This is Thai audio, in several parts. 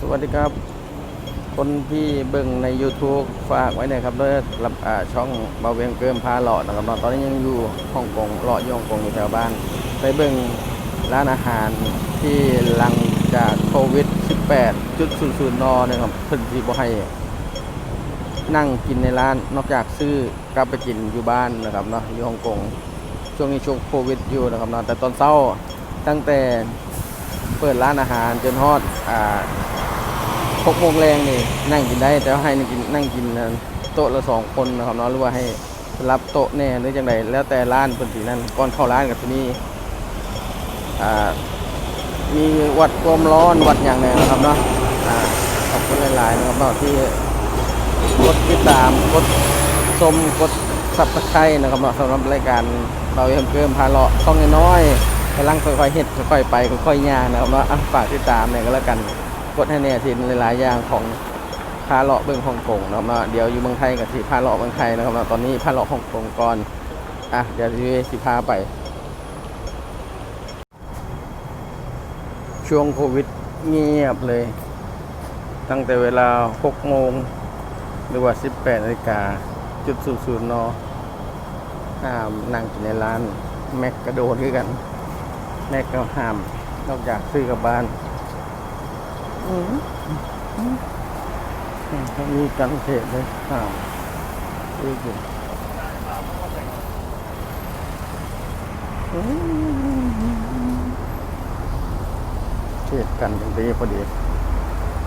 สวัสดีครับ คนที่เบิ่งใน YouTube ฝากไว้หนะครับด้วยรับอ่าช่องเบาเวียงเกิมพาหลอดนะครับตอนนี้ยังอยู่ฮ่องกงหลอดอยองกงอยู่แถวบ้าน ไปเบิ่งร้านอาหารที่หลังจากโควิด 18.00นนะครับเพิ่นสิบ่ให้นั่งกินในร้านนอกจากซื้อกลับไปกินอยู่บ้านนะครับเนาะอยู่ฮ่องกงช่วงนี้ช่วงโควิดอยู่นะครับเนาะแต่ตอนเช้าตั้งแต่เปิดร้านอาหารจนฮอดอ่า หกโมงแรงนี่นั่งกินได้ แต่ให้นั่งกินนั่งกินโต๊ะละสองคนนะครับเนาะหรือว่าให้รับโต๊ะแน่หรือจังไดแล้วแต่ร้านเพิ่นสินั่นก่อนเข้าร้านก็จะมีอ่มีวัดความร้อนวัดอย่างแน่นะครับเนาะอ่าขอบคุณหลายๆนะครับเนาะที่กดติดตามกดชมกดสับตะไคร้นะครับเนาะสำหรับรายการเราเพิ่มเพิ่มพาเลาะต้องน้อยๆกำลังค่อยๆเฮ็ดค่อยๆไปค่อยๆย่างนะครับเนาะอะฝากติดตามเนี่ยก็แล้วกัน กดให้แน่ทีหลายๆอย่างของพาเลาะเบิ่งฮ่องกงนะครับเนาะเดี๋ยวอยู่เมืองไทยกับสิพาเลาะเมืองไทยนะครับเนาะตอนนี้พาเลาะฮ่องกงก่อนอะเดี๋ยวสิพาไป ช่วงโควิดเงียบเลย ตั้งแต่เวลา 6 โมง หรือว่า 18นาฬิกาจุดศูนย์ศูนย์นอห้ามนั่งกินในร้าน แม็กกระโดดด้วยกัน แม็กก็ห้าม นอกจากซื้อกับบ้าน ถ้ามีกันเทศเลยห้ามซื้อกิเทศกันตรงนี้พอดี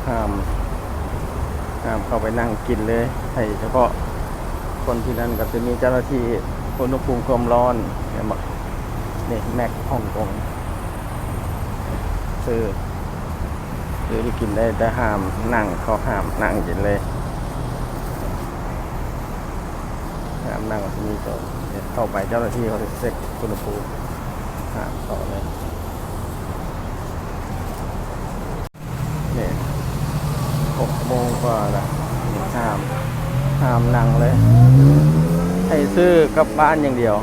ห้ามห้ามเข้าไปนั่งกินเลย ให้เฉพาะคนที่นั่นก็จะมีเจ้าหน้าที่อุณหภูมิความร้อนเนี่ยนี่แม็กฮ่องกงซื้อ ซื้อที่กินได้แต่ห้ามนั่งเขาห้ามนั่งกินเลยห้ามนั่งก็จะมีตัวเนี่ยเข้าไปเจ้าหน้าที่เขาจะเช็คอุณหภูมิห้ามต่อเลยเนี่ยหกโมงกว่าละห้ามห้ามนั่งเลย ให้ซื้อกลับบ้านอย่างเดียว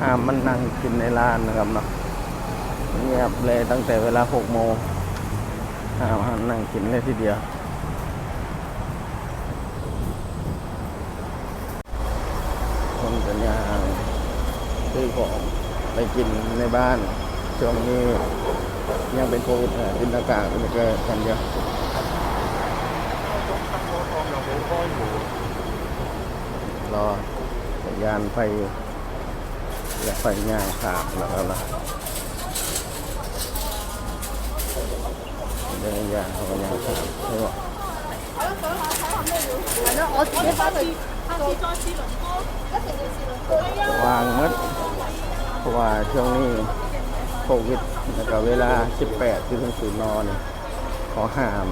ห้ามมันนั่งกินในร้านนะครับเนาะเงียบเลยตั้งแต่เวลาหกโมง ห้ามห้านั่งกินเลยทีเดียว คนกันยางซื้อของไปกินในบ้าน ช่วงนี้ยังเป็นโควิดอะกินหน้ากากมันก็กันเยอะรอสัญญาณไฟและไฟง่ายขาดแล้วก็ละ เดินยาวเขาก็ยาวสามไม่ไหววางมัดเพราะว่าช่วงนี้โควิดแล้วก็เวลา 18ที่เพิ่งสูนนอนขอห้าม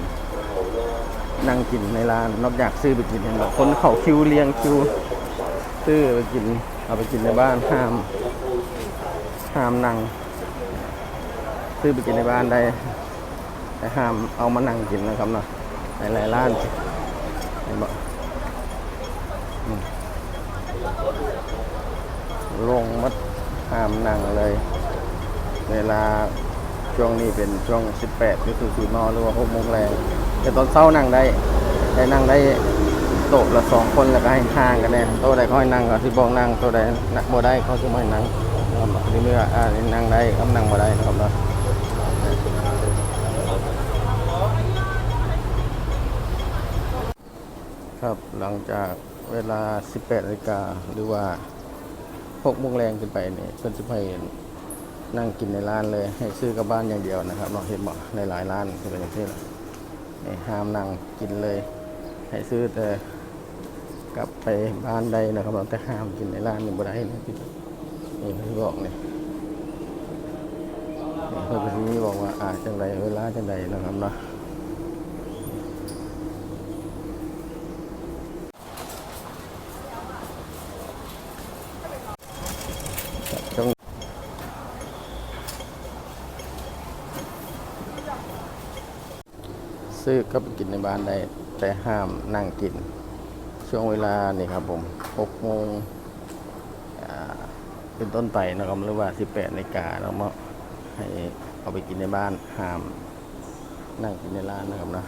นั่งกินในร้านนอกจากซื้อไปกินเห็นบอกคนเขาคิวเรียงคิว ซื้อไปกิน เอาไปกินในบ้านห้าม ห้ามนั่ง ซื้อไปกินในบ้านได้ แต่ห้ามเอามานั่งกินนะครับเนาะในหลายร้านเห็นบอกลงมัดห้ามนั่งเลย เวลาช่วงนี้เป็นช่วง 18หรือ0 0นอหรือว่า6โมงแรงแต่ตอนเช้านั่งได้ได้นั่งได้โต๊ะละสองคนแล้วก็ให้ห่างกันแน่โต๊ะใดเขาให้นั่งก็ที่บอกนั่งโต๊ะใดนักบ่ได้เขาจะไม่นั่งนะครับหรือเมื่ออ่านั่งได้ก็นั่งบ่ได้นะครับเนาะ ครับหลังจากเวลา 18นาฬิกาหรือว่า6โมงแรงขึ้นไปเนี่ยเพิ่นสิให้นั่งกินในร้านเลย ให้ซื้อกลับบ้านอย่างเดียวนะครับเนาเห็นบ่ในหลายร้านเป็นอย่างที่ละนี่ห้ามนั่งกินเลย ให้ซื้อแต่กลับไปบ้านใดนะครับเราแต่ห้ามกินในร้านนี่บ่ได้นะพี่นี่เพิ่บอกนี่นี่เพิ่นก็สิมีบอกว่าอาจังไดเวลาจังไดนะครับเนาะ ซื้อก็ไปกินในบ้านได้ แต่ห้ามนั่งกิน ช่วงเวลานี่ครับผม6โมงเป็นต้นไปนะครับหรือว่า 18นาฬิกาเรามาให้เอาไปกินในบ้านห้ามนั่งกินในร้านนะครับนะ